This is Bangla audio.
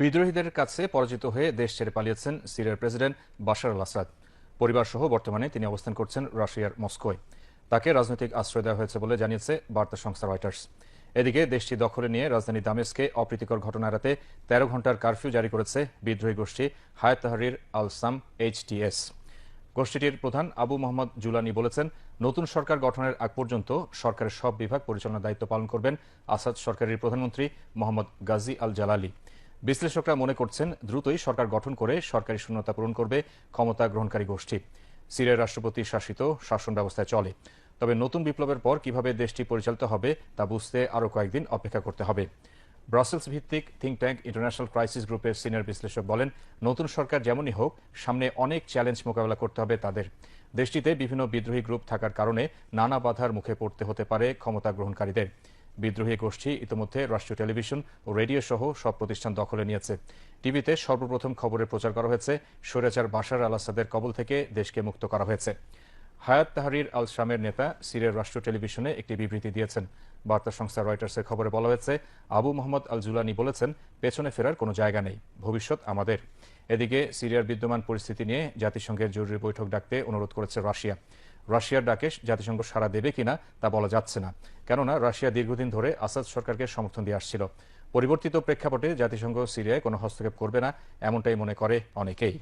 বিদ্রোহীদের কাছে পরাজিত হয়ে দেশ ছেড়ে পালিয়েছেন সিরিয়ার প্রেসিডেন্ট বাশার আল আসাদ। পরিবারসহ বর্তমানে তিনি অবস্থান করছেন রাশিয়ার মস্কোয়। তাকে রাজনৈতিক আশ্রয় দেওয়া হয়েছে বলে জানিয়েছে বার্তা সংস্থা রয়টার্স। এদিকে দেশটি দখলে নিয়ে রাজধানী দামেস্কে অপ্রীতিকর ঘটনা এড়াতে তেরো ঘণ্টার কারফিউ জারি করেছে বিদ্রোহী গোষ্ঠী হায়াত তাহারির আল সাম এইচটিএস গোষ্ঠীটির প্রধান আবু মোহাম্মদ জুলানি বলেছেন, নতুন সরকার গঠনের আগ পর্যন্ত সরকারের সব বিভাগ পরিচালনার দায়িত্ব পালন করবেন আসাদ সরকারের প্রধানমন্ত্রী মোহাম্মদ গাজী আল জালালি। বিশ্লেষকরা মনে করছেন দ্রুতই সরকার গঠন করে সরকারি শূন্যতা পূরণ করবে ক্ষমতা গ্রহণকারী গোষ্ঠী। সিরিয়ার রাষ্ট্রপতি শাসিত শাসন ব্যবস্থায় চলে। তবে নতুন বিপ্লবের পর কীভাবে দেশটি পরিচালিত হবে তা বুঝতে আরও কয়েকদিন অপেক্ষা করতে হবে। ব্রাসেলস ভিত্তিক থিঙ্ক ট্যাঙ্ক ইন্টারন্যাশনাল ক্রাইসিস গ্রুপের সিনিয়র বিশ্লেষক বলেন, নতুন সরকার যেমনই হোক, সামনে অনেক চ্যালেঞ্জ মোকাবেলা করতে হবে তাদের। দেশটিতে বিভিন্ন বিদ্রোহী গ্রুপ থাকার কারণে নানা বাধার মুখে পড়তে হতে পারে ক্ষমতা গ্রহণকারীদের। বিদ্রোহী গোষ্ঠী ইতিমধ্যে রাষ্ট্রীয় টেলিভিশন ও রেডিও সহ সব প্রতিষ্ঠান দখলে নিয়েছে। টিভিতে সর্বপ্রথম খবরের প্রচার করা হয়েছে স্বৈরাচার বাশার আল আসাদের কবল থেকে দেশকে মুক্ত করা হয়েছে। হায়াত তাহারির আল শামের নেতা সিরিয়ার রাষ্ট্র টেলিভিশনে একটি বিবৃতি দিয়েছেন। বার্তা সংস্থা রয়টার্সের খবরে বলা হয়েছে, আবু মোহাম্মদ আল জুলানি বলেছেন, পেছনে ফেরার কোনো জায়গা নেই, ভবিষ্যৎ আমাদের। এদিকে সিরিয়ার বিদ্যমান পরিস্থিতি নিয়ে জাতিসংঘের জরুরি বৈঠক ডাকতে অনুরোধ করেছে রাশিয়া। রাশিয়ার ডাকে জাতিসংঘ সাড়া দেবে কিনা তা বলা যাচ্ছে না। কেননা রাশিয়া দীর্ঘদিন ধরে আসাদ সরকারকে সমর্থন দিয়ে আসছিল। পরিবর্তিত প্রেক্ষাপটে জাতিসংঘ সিরিয়ায় কোনো হস্তক্ষেপ করবে না, এমনটাই মনে করে অনেকেই।